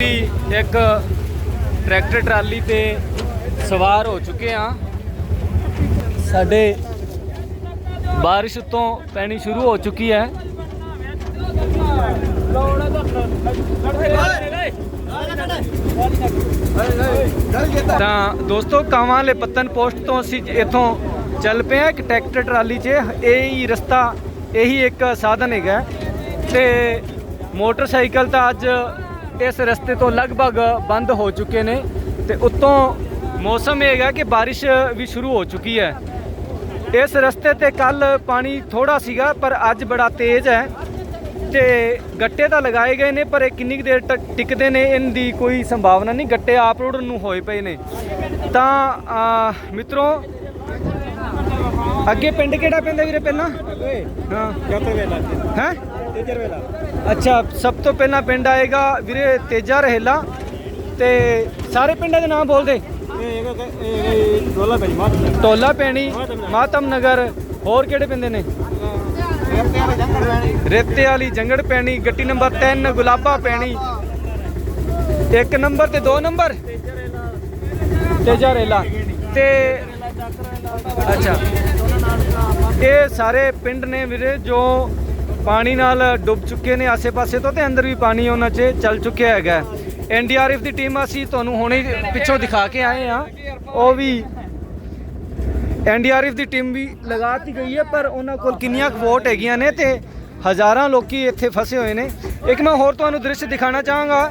ਇੱਕ tractor trolley ਤੇ ਸਵਾਰ ਹੋ ਚੁੱਕੇ ਆ ਸਾਡੇ ਬਾਰਿਸ਼ ਤੋਂ ਪੈਣੀ ਸ਼ੁਰੂ ਹੋ ਚੁੱਕੀ ਹੈ। ਤਾਂ ਦੋਸਤੋ, ਕਾਵਾਂ ਵਾਲੇ ਪੱਤਨ ਪੋਸਟ ਤੋਂ ਅਸੀਂ ਇੱਥੋਂ ਚੱਲ ਪਏ ਆ ਇੱਕ ਟਰੈਕਟਰ ਟਰਾਲੀ 'ਚ। ਇਹ ਹੀ ਰਸਤਾ, ਇਹੀ ਇੱਕ ਸਾਧਨ ਹੈਗਾ। ਤੇ ਮੋਟਰਸਾਈਕਲ ਤਾਂ ਅੱਜ ਇਸ ਰਸਤੇ ਤੋਂ ਲਗਭਗ ਬੰਦ ਹੋ ਚੁੱਕੇ ਨੇ ਤੇ ਉੱਤੋਂ ਮੌਸਮ ਇਹ ਹੈਗਾ ਕਿ ਬਾਰਿਸ਼ ਵੀ ਸ਼ੁਰੂ ਹੋ ਚੁੱਕੀ ਹੈ। ਇਸ ਰਸਤੇ ਤੇ ਕੱਲ ਪਾਣੀ ਥੋੜਾ ਸੀਗਾ ਪਰ ਅੱਜ ਬੜਾ ਤੇਜ਼ ਹੈ ਤੇ ਗੱਟੇ ਤਾਂ ਲਗਾਏ ਗਏ ਨੇ ਪਰ ਇਹ ਕਿੰਨੀ ਦੇਰ ਤੱਕ ਟਿਕਦੇ ਨੇ ਇਹਨਾਂ ਦੀ ਕੋਈ ਸੰਭਾਵਨਾ ਨਹੀਂ। ਗੱਟੇ ਆਪ ਰੋੜਨ ਨੂੰ ਹੋਏ ਪਏ ਨੇ। ਤਾਂ ਮਿੱਤਰੋ ਅੱਗੇ ਪਿੰਡ ਕਿਹੜਾ ਪੈਂਦਾ ਵੀਰੇ ਪਹਿਲਾਂ? ਹਾਂ। ਹੈ? ਅੱਛਾ, ਸਭ ਤੋਂ ਪਹਿਲਾਂ ਪਿੰਡ ਆਏਗਾ ਵੀਰੇ ਤੇਜਾ ਰਹੇਲਾ ਤੇ ਸਾਰੇ ਪਿੰਡਾਂ ਦੇ ਨਾਮ ਬੋਲ ਦੇ। ਟੋਲਾ ਪੈਣੀ, ਮਾਤਮ ਨਗਰ, ਹੋਰ ਕਿਹੜੇ ਪਿੰਡ ਨੇ? ਰੇਤੇ ਵਾਲੀ ਜੰਗੜ ਪੈਣੀ, ਗੱਟੀ ਨੰਬਰ 3 ਗੁਲਾਬਾ ਪੈਣੀ। ਇੱਕ ਨੰਬਰ ਤੇ ਦੋ ਨੰਬਰ? ਤੇਜਾ ਰੇਲਾ। ਤੇ ਅੱਛਾ, ਇਹ ਸਾਰੇ ਪਿੰਡ ਨੇ ਵੀਰੇ ਜੋ ਪਾਣੀ ਨਾਲ ਡੁੱਬ ਚੁੱਕੇ ਨੇ ਆਸੇ-ਪਾਸੇ ਤੋਂ ਤੇ ਅੰਦਰ ਵੀ ਪਾਣੀ ਉਹਨਾਂ 'ਚ ਚੱਲ ਚੁੱਕਿਆ ਹੈਗਾ। ਐਨਡੀਆਰਐਫ ਦੀ ਟੀਮ ਅਸੀਂ ਤੁਹਾਨੂੰ ਹੁਣੇ ਪਿੱਛੋਂ ਦਿਖਾ ਕੇ ਆਏ ਆ ਉਹ ਵੀ ਐਨਡੀਆਰਐਫ ਦੀ ਟੀਮ ਵੀ ਲਗਾਤੀ ਗਈ ਹੈ, ਪਰ ਉਹਨਾਂ ਕੋਲ ਕਿੰਨੀਆਂ ਵੋਟ ਹੈਗੀਆਂ ਨੇ ਤੇ ਹਜ਼ਾਰਾਂ ਲੋਕੀ ਇੱਥੇ ਫਸੇ ਹੋਏ ਨੇ। ਇੱਕ ਮੈਂ ਹੋਰ ਤੁਹਾਨੂੰ ਦ੍ਰਿਸ਼ ਦਿਖਾਣਾ ਚਾਹਾਂਗਾ।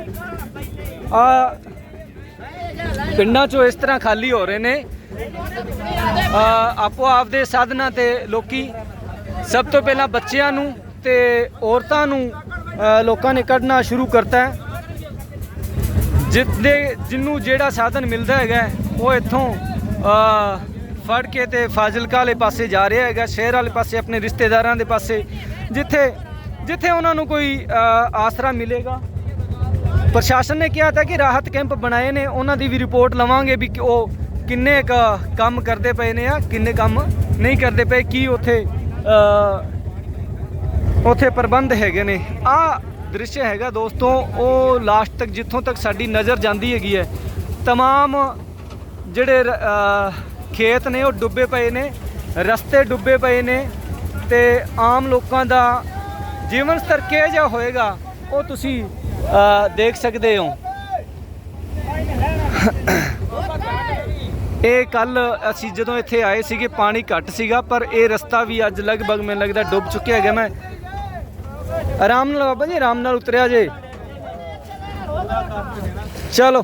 ਆ ਪਿੰਡਾਂ 'ਚੋਂ ਇਸ ਤਰ੍ਹਾਂ ਖਾਲੀ ਹੋ ਰਹੇ ਨੇ। ਆਪੋ ਆਪ ਦੇ ਸਾਧਨਾਂ ਤੇ ਲੋਕੀ ਸਭ ਤੋਂ ਪਹਿਲਾਂ ਬੱਚਿਆਂ ਨੂੰ ਤੇ ਔਰਤਾਂ ਨੂੰ ਲੋਕਾਂ ਨੇ ਕੱਢਣਾ ਸ਼ੁਰੂ ਕਰਤਾ ਹੈ। ਜਿੱਦੇ ਜਿੰਨੂੰ ਜਿਹੜਾ ਸਾਧਨ ਮਿਲਦਾ ਹੈਗਾ ਉਹ ਇੱਥੋਂ ਫੜ ਕੇ ਤੇ ਫਾਜ਼ਿਲਕਾ ਵਾਲੇ ਪਾਸੇ ਜਾ ਰਿਹਾ ਹੈਗਾ, ਸ਼ਹਿਰ ਵਾਲੇ ਪਾਸੇ, ਆਪਣੇ ਰਿਸ਼ਤੇਦਾਰਾਂ ਦੇ ਪਾਸੇ, ਜਿੱਥੇ ਜਿੱਥੇ ਉਹਨਾਂ ਨੂੰ ਕੋਈ ਆਸਰਾ ਮਿਲੇਗਾ। ਪ੍ਰਸ਼ਾਸਨ ਨੇ ਕਿਹਾ ਤਾਂ ਕਿ ਰਾਹਤ ਕੈਂਪ ਬਣਾਏ ਨੇ, ਉਹਨਾਂ ਦੀ ਵੀ ਰਿਪੋਰਟ ਲਵਾਂਗੇ ਵੀ ਕਿ ਉਹ ਕਿੰਨੇ ਕੁ ਕੰਮ ਕਰਦੇ ਪਏ ਨੇ ਆ, ਕਿੰਨੇ ਕੰਮ ਨਹੀਂ ਕਰਦੇ ਪਏ, ਕੀ ਉੱਥੇ ਉੱਥੇ ਪ੍ਰਬੰਧ ਹੈਗੇ ਨੇ। ਆ ਦ੍ਰਿਸ਼ ਹੈਗਾ ਦੋਸਤੋ, ਉਹ ਲਾਸਟ ਤੱਕ ਜਿੱਥੋਂ ਤੱਕ ਸਾਡੀ ਨਜ਼ਰ ਜਾਂਦੀ ਹੈਗੀ ਹੈ, ਤਮਾਮ ਜਿਹੜੇ ਖੇਤ ਨੇ, ਉਹ ਡੁੱਬੇ ਪਏ ਨੇ, ਰਸਤੇ ਡੁੱਬੇ ਪਏ ਨੇ ਤੇ ਆਮ ਲੋਕਾਂ ਦਾ ਜੀਵਨ ਸਤਰ ਕਿਹੋ ਜਿਹਾ ਹੋਏਗਾ, ਉਹ ਤੁਸੀਂ ਦੇਖ ਸਕਦੇ ਹੋ। ਇਹ ਕੱਲ ਅਸੀਂ ਜਦੋਂ ਇੱਥੇ ਆਏ ਸੀਗੇ, ਪਾਣੀ ਘੱਟ ਸੀਗਾ, ਪਰ ਇਹ ਰਸਤਾ ਵੀ ਅੱਜ ਲਗਭਗ ਮੈਨੂੰ ਲੱਗਦਾ ਡੁੱਬ ਚੁੱਕਿਆ ਹੈਗਾ ਮੈਂ। ਆਰਾਮ ਨਾਲ ਬਾਬਾ ਜੀ ਆਰਾਮ ਨਾਲ ਉਤਰਿਆ ਜੇ। ਚਲੋ।